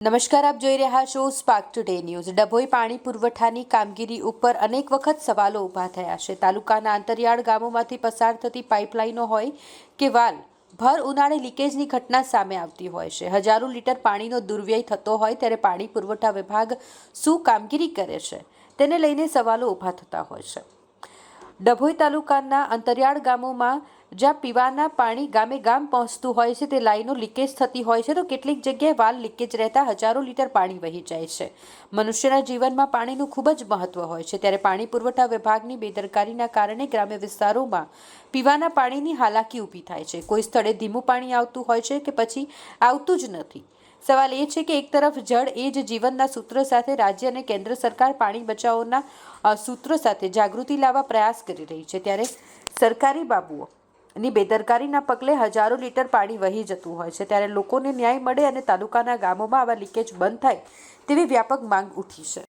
નમસ્કાર, આપ જોઈ રહ્યા છો સ્પાર્ક ટુડે ન્યૂઝ ડભોઈ પાણી પુરવઠાની કામગીરી ઉપર અનેક વખત સવાલો ઊભા થયા છે. તાલુકાના અંતરિયાળ ગામોમાંથી પસાર થતી પાઇપલાઇનો હોય કે વાલ, ભર ઉનાળે લીકેજની ઘટના સામે આવતી હોય છે. હજારો લીટર પાણીનો દુર્વ્યય થતો હોય ત્યારે પાણી પુરવઠા વિભાગ શું કામગીરી કરે છે? તેને લઈને સવાલો ઊભા થતા હોય છે. ડભોઈ તાલુકાના અંતરિયાળ ગામોમાં જ્યાં પીવાના પાણી ગામે ગામ પહોંચતું હોય છે, તે લાઈનો લીકેજ થતી હોય છે, તો કેટલીક જગ્યાએ વાલ લીકેજ રહેતા હજારો લીટર પાણી વહી જાય છે. મનુષ્યના જીવનમાં પાણીનું ખૂબ જ મહત્વ હોય છે. ત્યારે પાણી પુરવઠા વિભાગની બેદરકારીના કારણે ગ્રામ્ય વિસ્તારોમાં પીવાના પાણીની હાલાકી ઊભી થાય છે. કોઈ સ્થળે ધીમું પાણી આવતું હોય છે કે પછી આવતું જ નથી. સવાલ એ છે કે એક તરફ જળ એ જ જીવનના સૂત્ર સાથે રાજ્ય અને કેન્દ્ર સરકાર પાણી બચાવોના સૂત્રો સાથે જાગૃતિ લાવવા પ્રયાસ કરી રહી છે. ત્યારે સરકારી બાબુઓ ની બેદરકારીના પગલે હજારો લીટર પાણી વહી જતું હોય છે. ત્યારે લોકોને ન્યાય મળે અને તાલુકાના ગામોમાં આવા લીકેજ બંધ થાય તેવી વ્યાપક માંગ ઉઠી છે.